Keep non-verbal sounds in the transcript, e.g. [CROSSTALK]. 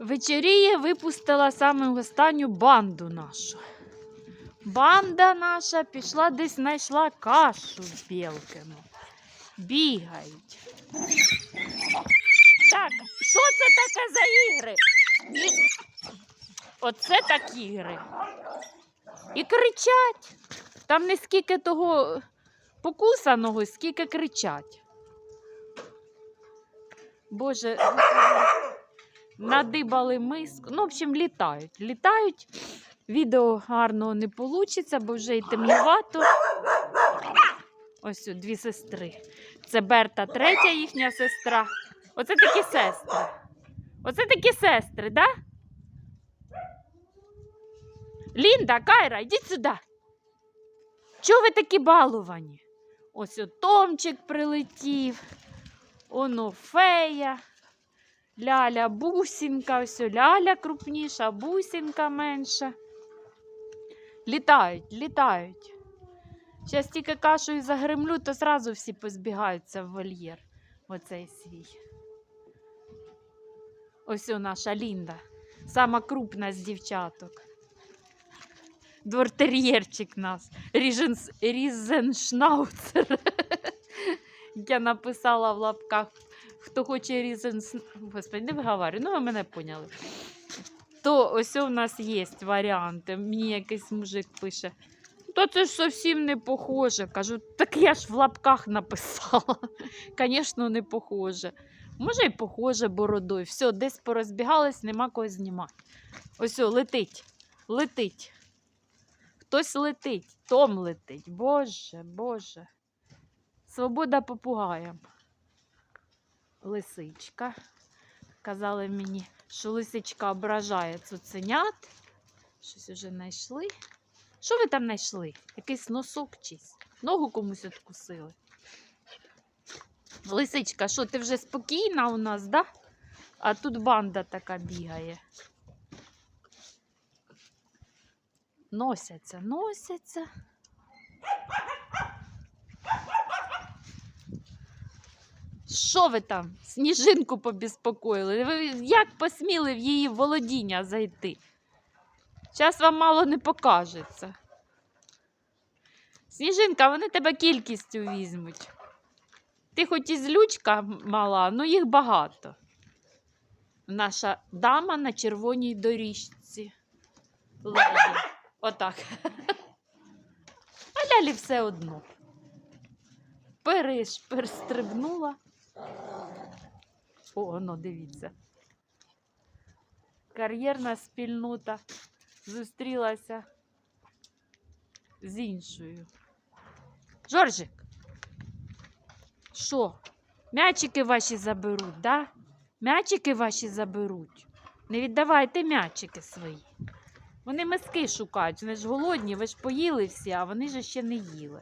Вечеріє випустила саме останню банду нашу. Банда наша пішла десь знайшла кашу з білками. Бігають. Так, що це таке за ігри? Оце так ігри. І кричать. Там не скільки того покусаного, скільки кричать. Боже, надибали миску. Ну, в общем, літають. Літають. Відео гарного не вийде, бо вже й темнувато. Ось дві сестри. Це Берта, третя їхня сестра. Оце такі сестри. Оце такі сестри, да? Лінда, Кайра, йдіть сюди. Чого ви такі балувані? Ось Томчик прилетів. Оно фея. Ляля бусінка, ось ляля крупніша, бусінка менша. Літають, літають. Зараз тільки кашею загремлю, то зразу всі позбігаються в вольєр. Оцей свій. Ось о наша Лінда. Сама крупна з дівчаток. Двортер'єрчик нас. Різеншнауцер. [LAUGHS] Я написала в лапках, хто хоче різенс... Господи, не виговорю, ну ви мене поняли. То ось у нас є варіанти. Мені якийсь мужик пише. Та це ж зовсім не похоже. Кажу, так я ж в лапках написала. Звісно, не похоже. Може, й похоже бородою. Все, десь порозбігались, нема кого знімати. Ось о, летить, летить. Хтось летить, Том летить. Боже, Боже. Свобода попугаям. Лисичка. Казали мені, що лисичка ображає цуценят. Щось уже знайшли. Що ви там знайшли? Якийсь носок чийсь. Ногу комусь откусили. Лисичка, що ти вже спокійна у нас, да? А тут банда така бігає. Носяться, носяться. Що ви там? Сніжинку побіспокоїли? Ви як посміли в її володіння зайти? Зараз вам мало не покажеться. Сніжинка, вони тебе кількістю візьмуть. Ти хоч і злючка мала, але їх багато. Наша дама на червоній доріжці. Леді. Отак. А лялі все одно. Переш, перестрибнула. О, воно, дивіться. Кар'єрна спільнота зустрілася з іншою. Жоржик, що? М'ячики ваші заберуть, да? М'ячики ваші заберуть. Не віддавайте м'ячики свої. Вони миски шукають, вони ж голодні, ви ж поїли всі, а вони ж ще не їли.